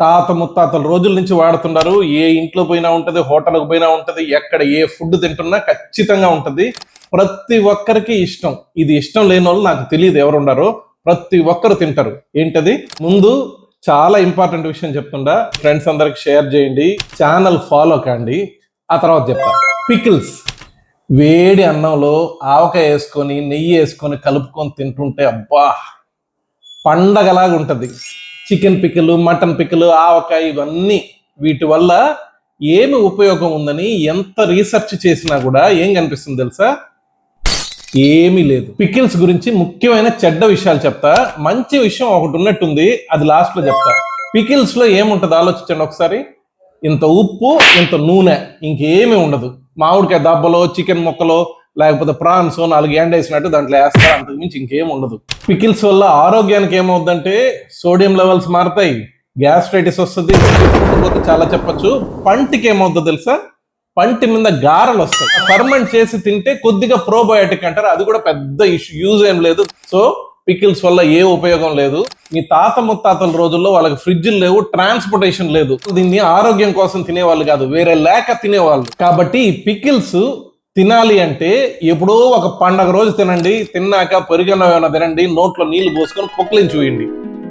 తాత ముత్తాతల రోజుల నుంచి వాడుతున్నారు ఏ ఇంట్లో పోయినా ఉంటుంది హోటల్కి పోయినా ఉంటుంది ఎక్కడ ఏ ఫుడ్ తింటున్నా ఖచ్చితంగా ఉంటుంది. ప్రతి ఒక్కరికి ఇష్టం. ఇది ఇష్టం లేని వాళ్ళు నాకు తెలియదు ఎవరు ఉన్నారో ప్రతి ఒక్కరు తింటారు. ఏంటది? ముందు చాలా ఇంపార్టెంట్ విషయం చెప్తుండా. ఫ్రెండ్స్ అందరికి షేర్ చేయండి. ఛానల్ ఫాలో కండి. ఆ తర్వాత చెప్తా. పికిల్స్. వేడి అన్నంలో ఆవకాయ వేసుకొని నెయ్యి వేసుకొని కలుపుకొని తింటుంటే అబ్బా! పండగలాగా ఉంటుంది చికెన్ పిక్కలు మటన్ పిక్కలు ఆవకాయ ఇవన్నీ వీటి వల్ల ఏమి ఉపయోగం ఉందని ఎంత రీసెర్చ్ చేసినా కూడా ఏం కనిపిస్తుంది తెలుసా? ఏమీ లేదు. పికిల్స్ గురించి ముఖ్యమైన చెడ్డ విషయాలు చెప్తా. మంచి విషయం ఒకటి ఉన్నట్టుంది అది లాస్ట్లో చెప్తా. పికిల్స్లో ఏముంటుంది? ఆలోచించండి ఒకసారి. ఇంత ఉప్పు ఇంత నూనె ఇంకేమీ ఉండదు. మామిడికాయ దబ్బలో చికెన్ ముక్కలో లేకపోతే ప్రాన్స్ నాలుగు ఎండ వేసినట్టు దాంట్లో వేస్తారు. అంతకు మించి ఇంకేం ఉండదు. పికిల్స్ వల్ల ఆరోగ్యానికి ఏమవుద్దంటే సోడియం లెవెల్స్ మారుతాయి. గ్యాస్ట్రైటిస్ వస్తుంది. చాలా చెప్పొచ్చు. పంటికి ఏమవుద్దో తెలుసా? పంటి మీద గారలు వస్తాయి. ఫర్మెంట్ చేసి తింటే కొద్దిగా ప్రోబయోటిక్ అంటారు. అది కూడా పెద్ద ఇష్యూ యూజ్ ఏం లేదు. సో పికిల్స్ వల్ల ఏ ఉపయోగం లేదు. మీ తాత ముత్తాతల రోజుల్లో వాళ్ళకి ఫ్రిడ్జ్లు లేవు ట్రాన్స్పోర్టేషన్ లేదు. దీన్ని ఆరోగ్యం కోసం తినేవాళ్ళు కాదు వేరే లేక తినేవాళ్ళు. కాబట్టి ఈ పికిల్స్ తినాలి అంటే ఎప్పుడో ఒక పండగ రోజు తినండి. తిన్నాక పెరుగన్న ఏమైనా తినండి. నోట్లో నీళ్ళు పోసుకొని పొక్లించి వేయండి